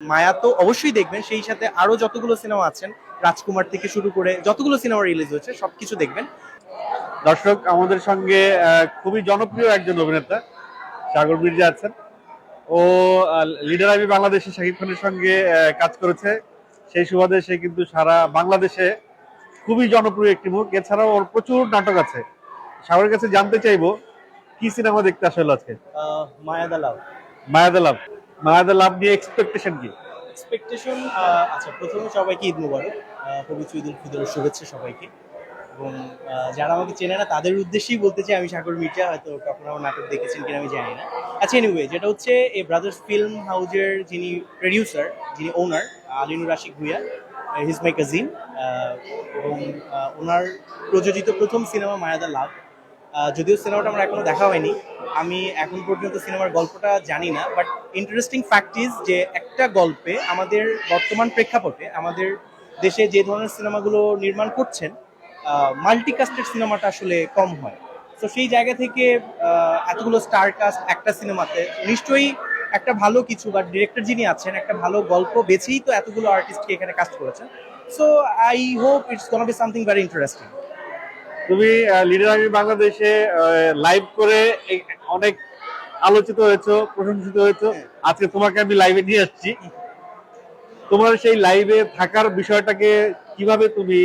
মায়া তো অবশ্যই দেখবেন সেই সাথে আরও যতগুলো সিনেমা আছেন রাজকুমার থেকে শুরু করে যতগুলো সিনেমা রিলিজ হয়েছে সবকিছু দেখবেন। দর্শক আমাদের সঙ্গে খুবই জনপ্রিয় একজন অভিনেতা সাগর মির্জা আছেন। ও লিডার আইবি বাংলাদেশে শাকিব খানের সঙ্গে কাজ করেছে। সেই সুবাদে সে কিন্তু সারা বাংলাদেশে খুবই জনপ্রিয় একটি মুখ। এছাড়াও ওর প্রচুর নাটক আছে। সাগরের কাছে জানতে চাইব কি সিনেমা দেখতে আসলে আজকে? মায়াদা লাভ মায়াদা লাভ নিয়ে এক্সপেকটেশন কি? এক্সপেকটেশন আচ্ছা প্রথমে সবাইকে ঈদ মুবারক পবিত্র ঈদ উল ফিতরের শুভেচ্ছা সবাইকে। এবং যারা আমাকে চেনে না, তাদের উদ্দেশ্যেই বলতে চাই, আমি সাগর মির্জা, হয়তো কখনো আমার নাটক দেখেছেন কিনা আমি জানি না। আচ্ছা এনিওয়ে যেটা হচ্ছে, এই ব্রাদার্স ফিল্ম হাউজের যিনি প্রডিউসার যিনি owner Alinur Rashik Bhuiyan his my cousin এবং ওনার প্রযোজিত প্রথম সিনেমা মায়াদা লাভ। যদিও সিনেমাটা আমার এখনও দেখা হয়নি, আমি এখন পর্যন্ত সিনেমার গল্পটা জানি না বাট ইন্টারেস্টিং ফ্যাক্ট ইজ যে একটা গল্পে আমাদের বর্তমান প্রেক্ষাপটে আমাদের দেশে যে ধরনের সিনেমাগুলো নির্মাণ করছেন মাল্টিকাস্টের সিনেমাটা আসলে কম হয়। তো সেই জায়গা থেকে এতগুলো স্টার কাস্ট একটা সিনেমাতে নিশ্চয়ই একটা ভালো কিছু বা ডিরেক্টর যিনি আছেন, একটা ভালো গল্প বেছেই তো এতগুলো আর্টিস্টকে এখানে কাস্ট করেছেন। So I hope it's gonna be something very interesting তুমি লিডার আইবি বাংলাদেশে লাইভ করে অনেক আলোচিত হয়েছো প্রশংসিত হয়েছো। আজকে তোমাকে আমি লাইভে নিয়ে আসছি। তোমার সেই লাইভে থাকার বিষয়টাকে কীভাবে তুমি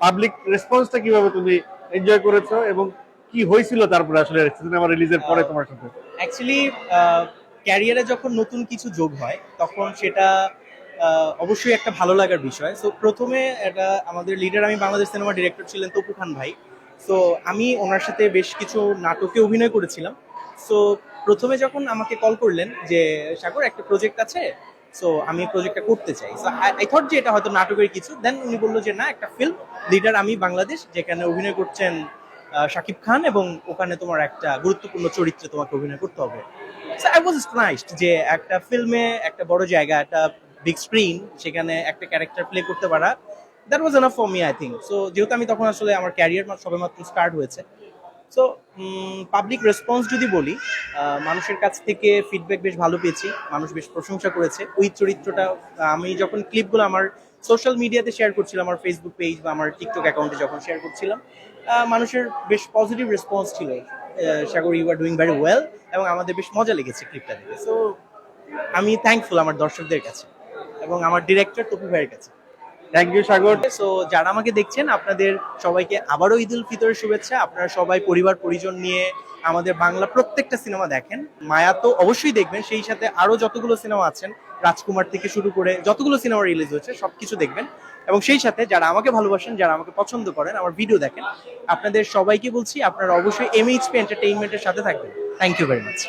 পাবলিক রেসপন্সটা কীভাবে তুমি এনজয় করেছ এবং কি হয়েছিল তারপরে আসলে সিনেমা রিলিজের পরে তোমার সাথে? অ্যাকচুয়ালি ক্যারিয়ারে যখন নতুন কিছু যোগ হয় তখন সেটা অবশ্যই একটা ভালো লাগার বিষয়। সো প্রথমে এটা আমাদের লিডার আমি বাংলাদেশ সিনেমা ডিরেক্টর ছিলেন তপু খান ভাই। সো আমি ওনার সাথে বেশ কিছু নাটকে অভিনয় করেছিলাম। সো প্রথমে যখন আমাকে কল করলেন যে, সাগর, একটা প্রজেক্ট আছে। সো আমি প্রজেক্টটা করতে চাই। সো আই থট যে এটা হয়তো নাটকের কিছু। দেন উনি বলল যে, না, একটা ফিল্ম লিডার আমি, বাংলাদেশ, যেখানে অভিনয় করছেন শাকিব খান এবং ওখানে তোমার একটা গুরুত্বপূর্ণ চরিত্রে তোমাকে অভিনয় করতে হবে। সো আই ওয়াজ যে একটা ফিল্মে একটা বড় জায়গা, একটা বিগ স্ক্রিন সেখানে একটা ক্যারেক্টার প্লে করতে পারা। That was enough for me I think so যেহেতু আমি তখন আসলে আমার ক্যারিয়ার সবেমাত্র স্টার্ট হয়েছে। সো পাবলিক রেসপন্স যদি বলি মানুষের কাছ থেকে ফিডব্যাক বেশ ভালো পেয়েছি। মানুষ বেশ প্রশংসা করেছে। ওই চরিত্রটা, আমি যখন ক্লিপগুলো আমার সোশ্যাল মিডিয়াতে শেয়ার করছিলাম, আমার ফেসবুক পেজ বা আমার টিকটক অ্যাকাউন্টে যখন শেয়ার করছিলাম মানুষের বেশ পজিটিভ রেসপন্স ছিল। Sagar you are doing very well এবং আমাদের বেশ মজা লেগেছে ক্লিপটা দেখে। সো আমি থ্যাঙ্কফুল আমার দর্শকদের কাছে। এবং আমার ডিরেক্টর টপু ভাইয়ের কাছে। Thank you Sagar. সো যারা আমাকে দেখছেন, আপনাদের সবাইকে আবারও ঈদ উল ফিতরের শুভেচ্ছা। আপনারা সবাই পরিবার, পরিজন নিয়ে আমাদের বাংলা প্রত্যেকটা সিনেমা দেখেন। মায়া তো অবশ্যই দেখবেন, সেই সাথে আরও যতগুলো সিনেমা আছেন, রাজকুমার থেকে শুরু করে যতগুলো সিনেমা রিলিজ হয়েছে, সবকিছু দেখবেন। এবং সেই সাথে যারা আমাকে ভালোবাসেন, যারা আমাকে পছন্দ করেন, আমার ভিডিও দেখেন, আপনাদের সবাইকে বলছি, আপনারা অবশ্যই এমএইচপি এন্টারটেইনমেন্টের সাথে থাকবেন। Thank you very much